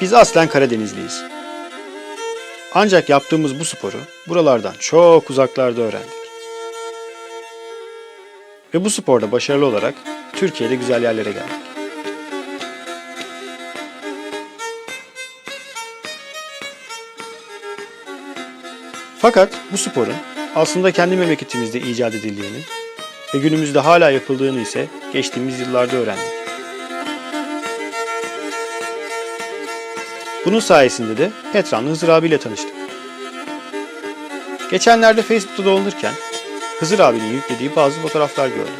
Biz aslen Karadenizliyiz. Ancak yaptığımız bu sporu buralardan çok uzaklarda öğrendik. Ve bu sporda başarılı olarak Türkiye'de güzel yerlere geldik. Fakat bu sporun aslında kendi memleketimizde icat edildiğini ve günümüzde hala yapıldığını ise geçtiğimiz yıllarda öğrendik. Bunun sayesinde de Petran'la Hızır abiyle tanıştık. Geçenlerde Facebook'ta dolanırken Hızır abinin yüklediği bazı fotoğraflar gördüm.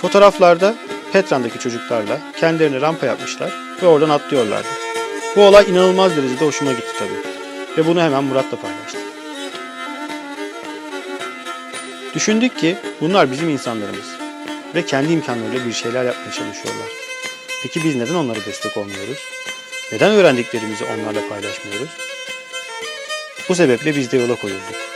Fotoğraflarda Petran'daki çocuklarla kendilerine rampa yapmışlar ve oradan atlıyorlardı. Bu olay inanılmaz derecede hoşuma gitti tabii. Ve bunu hemen Murat'la paylaştım. Düşündük ki bunlar bizim insanlarımız ve kendi imkanlarıyla bir şeyler yapmaya çalışıyorlar. Peki biz neden onlara destek olmuyoruz? Neden öğrendiklerimizi onlarla paylaşmıyoruz? Bu sebeple biz de yola koyulduk.